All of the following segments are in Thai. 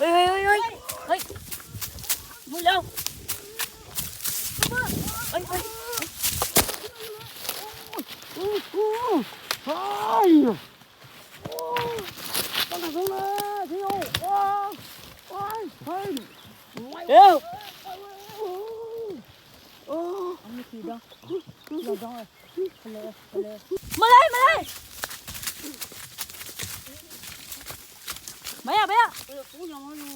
เฮ้ยเฮ้ยเฮ้ยเฮ้ยเฮ้ยมึงเร็วเฮ้ยเฮ้ยอู้หูเฮ้ยโอ้ต้องกระสุนเลยที่โอ้ว้าวว้ายเฮ้ยไม่เร็วโอ้อันนี้คือดองดองดองเลยไปเลยไปเลยมาเลย มาเลยมาอะมาอะกูยังไม่รู้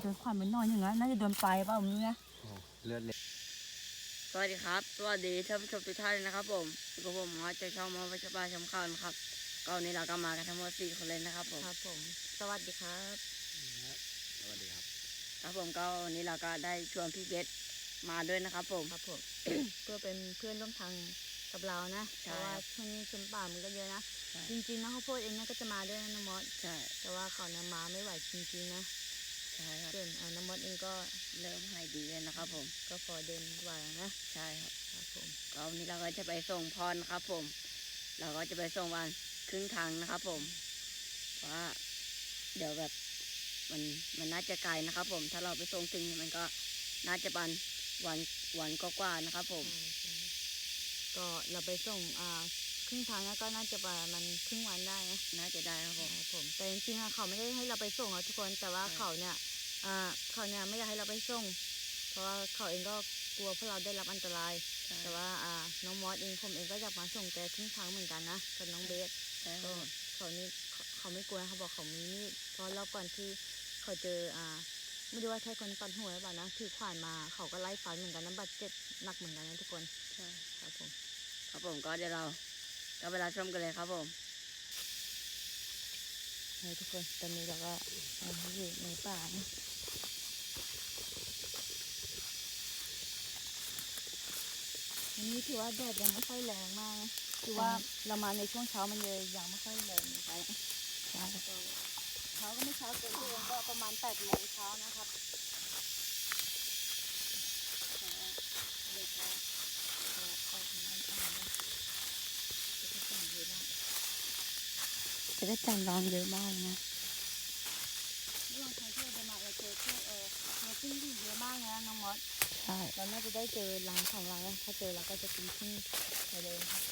โดนความเป็นนอนอย่างนั้นน่าจะโดนไฟเปล่ามึงนะเลือดเล็ดสวัสดีครับ สวัสดีท่านผู้ชมทุกท่านเลยนะครับ ผมอยู่กับผมหมอจะช่องหมอวัชบาชมข่าวนะครับก็วันนี้เราก็มากันทั้งหมดสี่คนเลยนะครับผมครับผม สวัสดีครับ สวัสดีครับ ครับผมก็วันนี้เราก็ได้ชวนพี่เบสมาด้วยนะครับผมครับผมเพื่อเป็นเพื่อนร่วมทาง กับเรานะเพใช่ราะว่าครับช่วงนี้ชนป่ามันก็เยอะนะใช่จริงๆนะข้าวโพดเองนะก็จะมาด้วยนะน้องมอสใช่แต่ว่าเขาเนี่ยมาไม่ไหวจริงๆนะใช่ครับส่วนเอ่อน้องมอสเองก็เริ่มหายดีแล้วนะครับผมก็พอเดินไหวนะใช่ครับครับผมก็วันนี้เราก็จะไปส่งพรนะครับผม เราก็จะไปส่งวันครึ่งทางนะครับผมเพราะว่าเดี๋ยวแบบมันมันน่าจะไกลนะครับผม ถ้าเราไปส่งถึงเนี่ยมันก็น่าจะปันวันวันก็กว่าๆนะครับผมใช่ใช่ ก็เราไปส่งอ่าครึ่งทางนะก็น่าจะประมาณครึ่งวันได้นะน่าจะได้ครับผมครับผมแต่จริงๆอะเขาไม่ได้ให้เราไปส่งอะทุกคนแต่ว่าใช่เขาเนี่ยอ่าเขาเนี่ยไม่อยากให้เราไปส่ง เพราะว่าเขาเองก็กลัวพวกเราได้รับอันตราย ใช่ แต่ว่าอ่าน้องมอสเองผมเองก็อยากมาส่งแกครึ่งทางเหมือนกันนะกับน้องเบส ใช่คก็รับผมเขานี่เขาเขาไม่กลัวนะเขาบอกเขามีมีดเพราะรอบก่อนที่เขาเจออ่าไม่รู้ว่าใช่คนปันหัวหรือเปล่านะถือขวานมาเขาก็ไล่ฟันเหมือนกันนะบาดเจ็บหนักเหมือนกันนะทุกคน ใช่ ครับผม ครับผมก็เดี๋ยวเราก็เวลาชมกันเลยครับผมเฮ้ยทุกคนตอนนี้เราก็อ่าอยู่ในป่านะวันนี้ถือว่าแดดยังไม่ค่อยแรงมากนะคือว่าเรามาในช่วงเช้ามันเลยยังไม่ค่อยแรงไปนะใช่เช้าก็ไม่เช้าเกินตัวก็ประมาณแปดโมงเช้านะครับแต่ว่าเด็กก็ก็ออกมาอ่านนะจะก็จังเยอะมาก จะได้จันร้อนเยอะมากนะเมื่อวานครั้งที่เราเดินมาเราเจอพวกเออเนื้อปิ้งที่เยอะมากนะน้องมอสใช่เราน่าจะได้เจอรังสองรังนะถ้าเจอเราก็จะตีที่ไปเลยนะครับ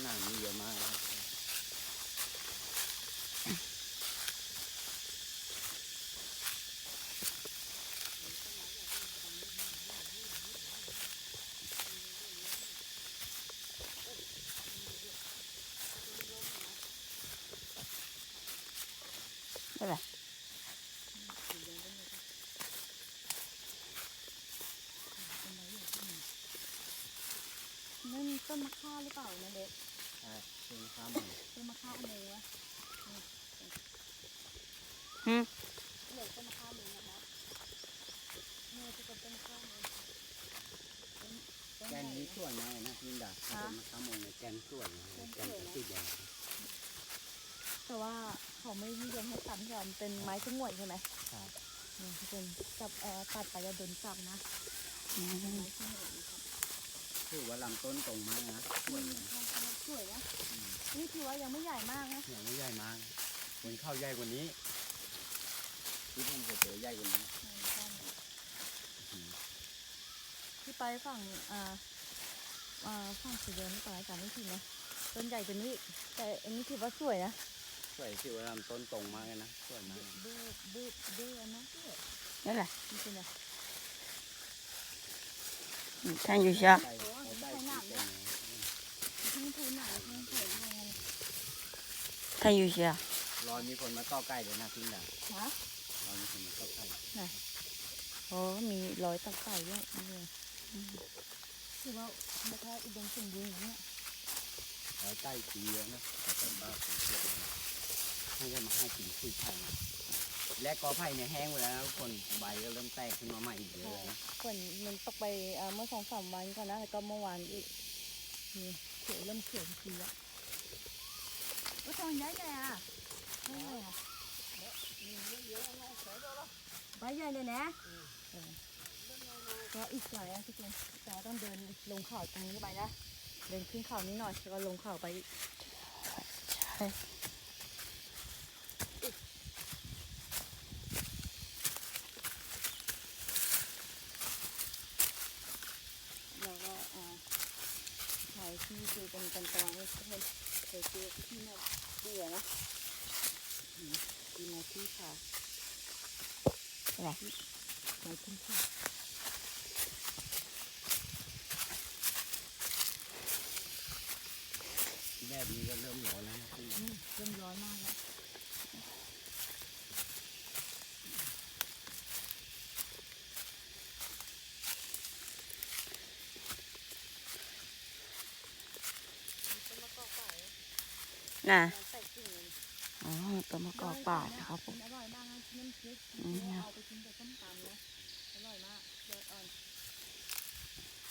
หน้ามีเยอะมากครับ ไม่เป็นไรนั่นต้นมะข่าหรือเปล่านะเด็กใช่เป็นข้ามหมูต้นมะข่าเนื้อฮึเหลือต้นมะข่าเนื้อนะมอสเนี่ยที่เป็นต้นมะข่าเนื้อต้นต้นแกใหนญ่นี้สวยมากเลยนะพี่ดาถ้าเป็นมะขามงเนี่ยแกนสวยนะแกนจะติดแดง แต่ว่าเขาไม่นิยมให้ตัดที่เราเป็นไม้สงวนใช่ไหมครับเนี่ยที่เป็นจับเอ่อตัดไปจะโดนจับนะไม้สงวนนะครับถือว่าลำต้นตรงมากนะสวยนะสวยนะนี่ถือว่ายังไม่ใหญ่มากนะเนี่ยไม่ใหญ่มากบนข้าวใหญ่กว่านี้ที่ผมเคยเจอใหญ่กว่านี้ที่ไปฝั่งอ่าอ่าฝั่งสีเดินก่อนอาจารย์ไม่ผิดนะต้นใหญ่กว่านี้ แต่อันนี้ถือว่าสวยนะส วยถือว่าลำต้นตรงมากเลยนะสวยมากบื้อบื้อบื้ออันนะสวยนั่นแหละนี่คืออะไรแทงอยู่ใช่ไหมใส่ใส่ใส่สีแดงทั้งเธอหนาทั้งเธออะไรแทงอยู่ใช่ไหมรอยมีคนมาต่อใกล้เลยนะพี่ดาฮะรอยมีคนมาต่อใกล้โอ้มีรอยตัดไก่ด้วยนี่เลยคือว่าไม่ค่อยอุดมสมบูรณ์อย่างเนี้ยรอยใกล้ตีเยอะนะแต่ก็บ้าผมเชื่อเลย ให้ได้มาให้กินคุยไผ่นะและกอไผ่เนี่ยแห้งไปแล้วนะทุกคนใบก็เริ่มแตกขึ้นมาใหม่อีกเยอะเลยนะฝนมันตกไปอ่าเมื่อสองสามวันก่อนนะแล้วก็เมื่อวานอีกนี่เขียวเริ่มเขียวทีแล้วก็ทำได้ไงอะไม่เลยอะใบใหญ่เลยนะเออก็อีกหน่อยนะทุกคนแต่ต้องเดินลงเขาตรงนี้ไปนะ เดินขึ้นเขานิดหน่อยแล้วก็ลงเขาไปอีกเราก็อ่าถ่ายที่คือเป็นกันตอนให้ทุกคนเคยเจอที่น่าเบื่อนะอืม ดีมาที่ค่ะอะไรไปขึ้นค่ะแบบนี้ก็เริ่มร้อนแล้วนะพี่อืมเริ่มร้อนมากแล้วน่ะ ใส่กิ่งเลย อ๋อ ต้นมะกอกป่านะครับผมอร่อยมากนะน้ำพริกอืมเอาไปกินกับส้มตำนะอร่อยมากยอดอ่อน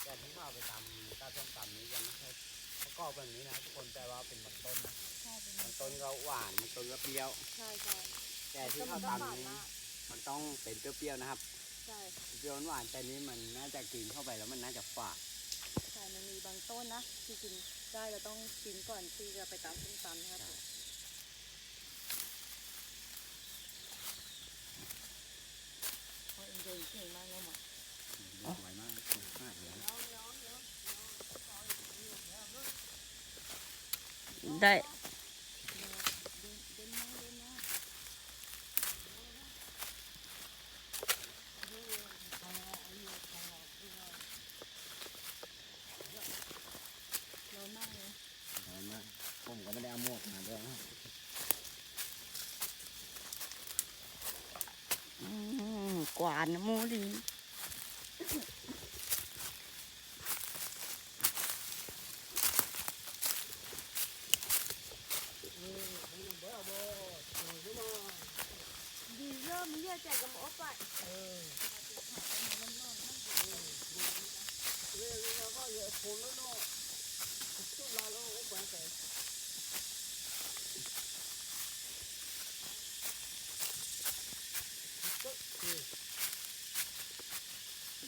แต่ที่เขาเอาไปตำตาส้มตำนี้ยังไม่ใช่ประกอบแบบนี้นะทุกคนแต่ว่าเป็นบางต้นนะใช่เป็นบางต้นก็หวานบางต้นก็เปรี้ยวใช่ใช่แต่ที่เขาก็มันก็หวานตำนี้มากมันต้องเป็นเปรี้ยวๆนะครับใช่เปรี้ยวหวานแต่นี้มันน่าจะกินเข้าไปแล้วมันน่าจะฝาดใช่มันมีบางต้นนะที่กินได้เราต้องกินก่อนที่จะไปตำส้มตำนะครับ เขาเอ็นจอยเก่งมากเลยหมดสวยมากสวยมากเลยได้ เดินมาเดินมาร้อนมากเลย สวยมากผมก็ไม่ได้เอาหมวกมาด้วยนะ อืม กวานน้ำมูดี ดีเริ่มเรียกแจกกับหมอไป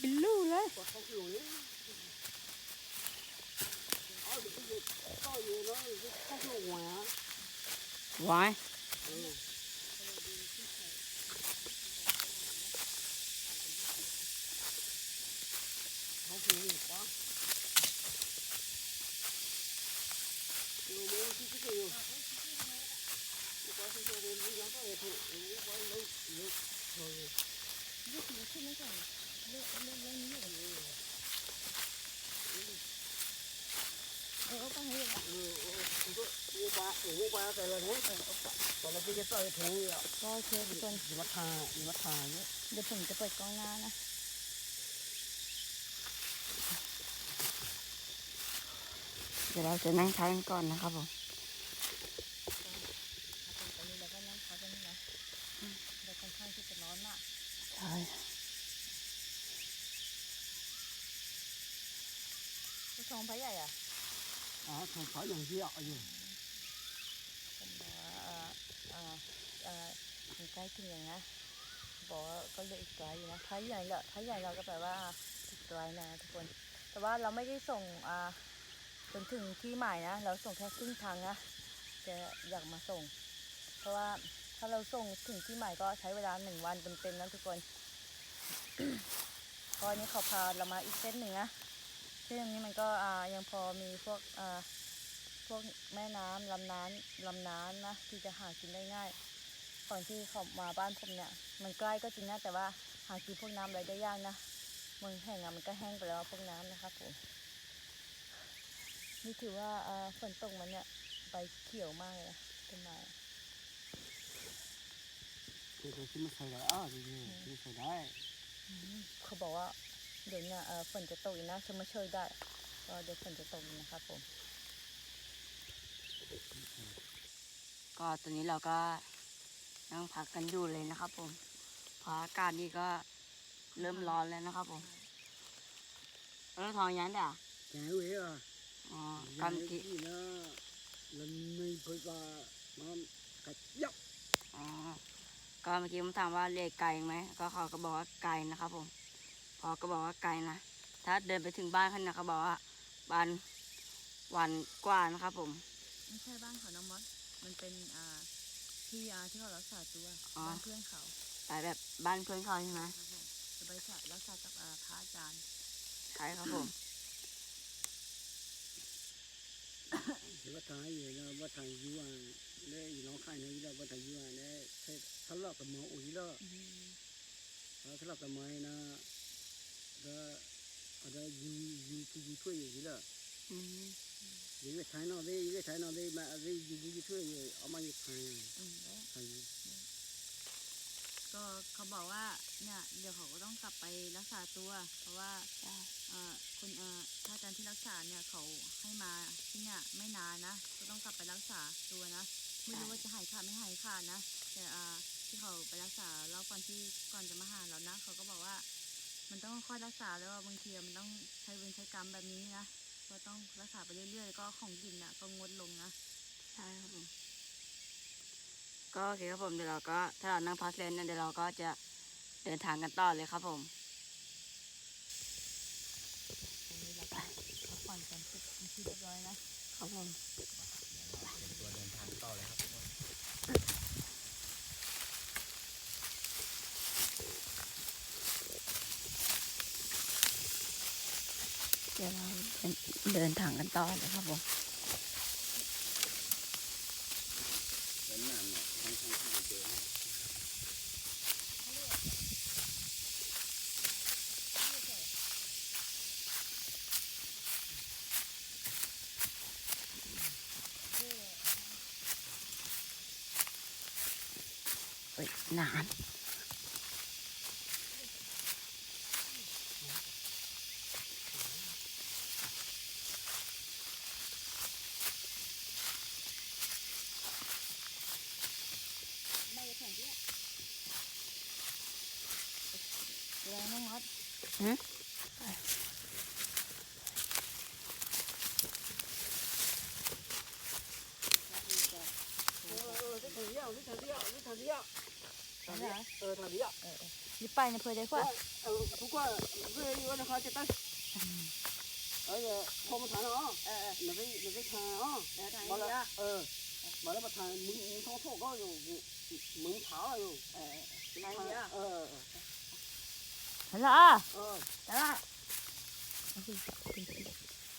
บิลลูเลยไว้ เอเอาไปให้ยังไง mua qua mua qua cái là thế còn là cái cái sợi thú vậy ก็เคทุกคน gì mất thà gì mất thà nhé เดี๋ยวผมจะเปิดกล้องหน้านะเดี๋ยวเราจะนั่งทานก่อนนะครับผม ตอนนี้เราก็นั่งพักกันนี่นะอืมเราค่อนข้างที่จะร้อนมาก ใช่ ผู้ชมพระใหญ่อะ à thằng phải dùng rượu gì ผมบอกว่าเอ่อเอ่อเอ่ออยู่ใกล้ถึงอย่างนะบอกว่าก็เหลืออีกไกลอยู่นะท้ายใหญ่ละท้ายใหญ่เราก็แปลว่าอีกไกลนะทุกคน แต่ว่าเราไม่ได้ส่งอ่าจนถึงที่หมายนะ เราส่งแค่ครึ่งทางนะจะอยากมาส่ง เพราะว่าถ้าเราส่งถึงที่หมายก็ใช้เวลาหนึ่งวันเต็มๆนะทุกคนเพราะอันนี้เขาพาเรามาอีกเส้นหนึ่งนะ เส้นนี้มันก็อ่ายังพอมีพวกอ่าพวกแม่น้ำลำน้ำลำน้ำนะที่จะหากินได้ง่ายก่อนที่เขามาบ้านผมเนี่ยมันใกล้ก็จริงนะแต่ว่าหากินพวกน้ำอะไรได้ยากนะเมืองแห่งอะมันก็แห้งไปแล้วพวกน้ำนะครับผมนี่ถือว่าอ่าฝนตกมันเนี่ยใบเขียวมากเลยนะต้นไม้ thì tôi xin xài đấy à thì thì xài đấy อืมเขาบอกว่า เดี๋ยวเนี่ยเอ่อฝนจะตกอีกนะจะมาช่วยได้ก็เดี๋ยวฝนจะตกอีกนะครับผม ก็ตอนนี้เราก็นั่งพักกันอยู่เลยนะครับผมเพราะอากาศนี่ก็เริ่มร้อนแล้วนะครับผมแล้วทองยันด่ะ cái ấy à อ๋อ cái กำที่ gì nó lần này phải là nó cạch dốc อ๋อก็เมื่อกี้ผมถามว่าเลขไกลไหมก็เขาก็บอกว่าไกลนะครับผม พอก็บอกว่าไกลนะ ถ้าเดินไปถึงบ้านเขาเนี่ยเขาบอกว่าบ้านวันกว่านะครับผม ไม่ใช่บ้านของน้องมอสอมันเป็นอ่าที่อ่าที่เขารักษาตัวอ๋อ บ้านเพื่อนเขาไปแบบบ้านเพื่อนเขาใช่ไหมครับผมจะไปรักษากับอ่าพระอาจารย์ใช่ครับผมว่าทางอยู่นะว่าทางยูอะเนี่ยอีน้องข้างนี้แล้วว่าทางยูอะเนี่ยใช่ทะเลาะกับหมออุ้ยแล้วแล้วทะเลาะกับหมอนะ แล้วอะไรยูยูยูยูช่วยอยู่แล้ว อืม 一个台脑袋，一个台脑袋嘛，这一一一退，เอามาอีกพัน อืมแล้ว พัน ก็เขาบอกว่าเนี่ยเดี๋ยวเขาก็ต้องกลับไปรักษาตัว เพราะว่า ใช่ เอ่อคนเอ่อพระอาจารย์ที่รักษาเนี่ยเขาให้มาที่เนี่ยไม่นานนะก็ต้องกลับไปรักษาตัวนะไม่รู้ว่าจะหายขาดไม่หายขาดนะแต่อ่าที่เขาไปรักษารอบก่อนที่ก่อนจะมาหาเรานะเขาก็บอกว่า มันต้องค่อยรักษาแล้วว่าบางทีมันต้องใช้เวรใช้กรรมแบบนี้นะก็ต้องรักษาไปเรื่อยๆแล้วก็ของกินน่ะ ก็งดลงนะใช่ครับผมก็โอเคครับผมเดี๋ยวเราก็ถ้าเรานั่งพักเล่นเนี่ยเดี๋ยวเราก็จะเดินทางกันต่อเลยครับผมตรงนี้เราก็พักผ่อนกันเสร็จเป็นที่เรียบร้อยนะครับผม เป็นตัวเดินทางต่อเลยครับทุกคน เดี๋ยวเราเดินทางกันต่อเลยครับผมเป็นน้ำเนี่ยค่อนาน เดี๋ยวน้องมอ สเออทางเดียวทางเดียวทางเดียวทำได้เหรอเออทางเดียวนี่ไปเนี่ยเพื่อได้ ฮัลโหลเออจ้าเป็นที่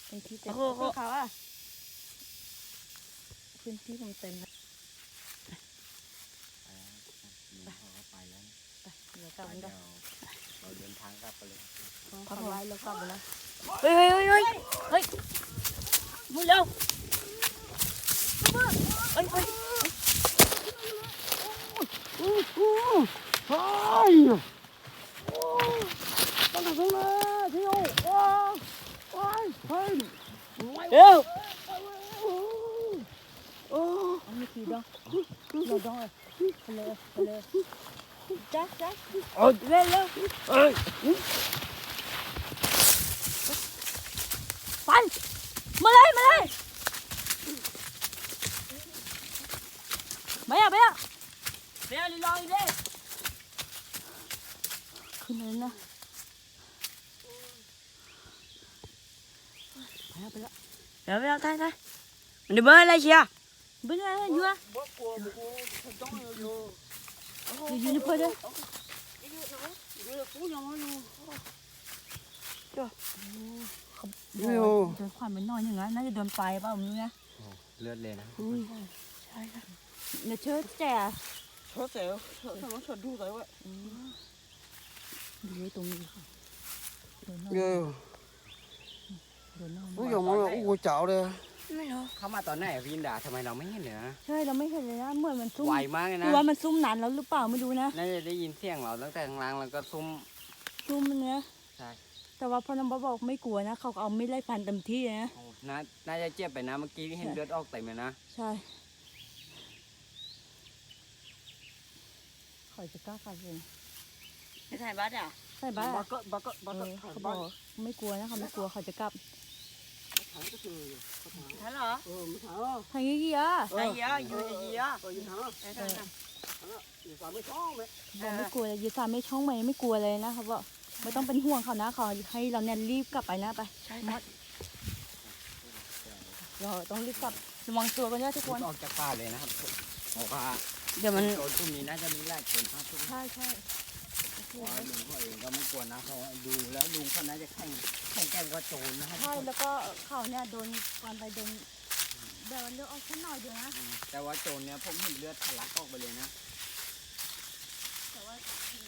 เป็นที่เต็มเขาอะพื้นที่ผมเต็มแล้วไปแล้วครับลุงเขาก็ไปแล้วนะไปเดี๋ยวกไปลับกันเดี๋กัยนวเราเดินทางกลับไปเลยครับขอไล่เรากลับไปแล้วเฮ้ยเฮ้ยเฮ้ยเฮ้ยเฮ้ยมึงเร็วเฮ้ยเฮ้ยอู้หูเฮ้ยโอ้ ตั้งแต่ตรงนั้นที่โอ้ว้าวว้ายเฮ้ยเร็วโอ้ไม่ขี่ดองเราดองเลยไปเลยไปเลยจ้าจ้าเอ้เร็วเร็วเอ้ย ปันมาเลยมาเลยไม่อะไม่อะ เร็วลอยเลย ขึ้นเลยนะไปแล้วไปแล้ว เร็วเร็วท่านท่านมันจะเบอร์อะไรเชียร์ bên này là vừa บ่กลั วบ่กลัวคนต้องอยู่อยู่ thì vừa phơi đây อยู่กูยังไม่อยู่โดนขวานเป็นน้อยหนึ่งนะน่าจะโดนปลายเปล่าไม่รู้นะโอ้เลือดเลยนะเดี๋ยวเชิดแจ่เธอเสียเธอเธอเธอดูอะไรวะดูตรงนี้ค่ะโดนน้อยเยอะ โดนน้อยกูยังไม่อู้เจ้าเลย ไม่รู้ เข้ามาตอนไหนอะพี่อินดาทำไมเราไม่เห็นเลยนะใช่เราไม่เห็นเลยนะเหมือนมันซุ่มไวมากเลยหนะรือว่ามันซุ่มนานแล้วหรือเปล่าไม่รู้นะน่าจะได้ยินเสียงเราตั้งแต่ข้างล่างแล้วก็ซุ่ม ซุ่มมันนะใช่ แต่ว่าพอน้ำบอบอกไม่กลัวนะเขาก็เอาไม่ไล่ฟันเต็มที่เลยนะโอ้น่าน่าจะเจ็บไปนะเมื่อกี้เห็นเลือดออกเต็มเลยนะใช่ขอยจะกล้าฟันเลยไม่ถ่ายบัตรอะ ใช่บ้าบักก็บักก็บักเอก็อถ่ายเขาบบ้าอนกไม่กลัวนะเขาไม่กลัวเขาจะกลับ ถ่ายก็คือถ่ายถ่ายเหรอเออไม่ถ่ายอะทางนี้กี่อะถ่ายเยอะอยู่เยอะเออยังถ่ายอะถ่ายถ่ยถ่อยู่สามไม่ช่องเลยบอกไม่กลัวเลยยีสามไม่ช่องใหมไม่กลัวเลยนะเขาบอกไม่ต้องเป็นห่วงเขานะขาให้เราเนี่ยรีบกลับไปนะไปใช่มดเราต้องรีบกลับระวังตัวกันด้วยทุกคนออกจากป่าเลยนะครับเพราะว่าเดี๋ยวมันโจรกลุ่มนี้น่าจะมีหลายคนครับทุกคนใช่ใช่ ลุงเขาเองก็ไม่กลัวนะเพราะว่าดูแล้วลุงเขาน่าจะแข่งแข่งแกร่งกว่าโจรนะครับใช่แล้วก็เขาเนี่ยโดนก่อนไปโดนเดินเลือดออกแค่หน่อยเดียวนะอืมแต่ว่าโจรเนี่ยผมเห็นเลือดทะลักออกไปเลยนะแต่ว่า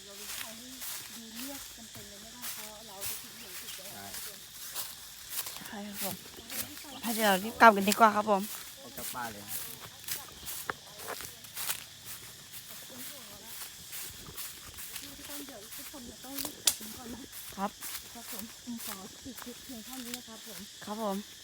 เราเป็นใครที่ดีเลือดจำเป็นเลยไม่ได้เพราะเราจะถึงเหลืองสุดแล้วใช่ใช่ครับผมถ้าเดี๋ยวเรารีบกลับกันดีกว่าครับผมออกจากป่าเลยนะ ทุกคน เดี๋ยวทุกคนจะต้องรีบกลับกันก่อนนะครับ ครับผมผมขอปิดคลิปเพียงเท่านี้นะครับผม ครับผมค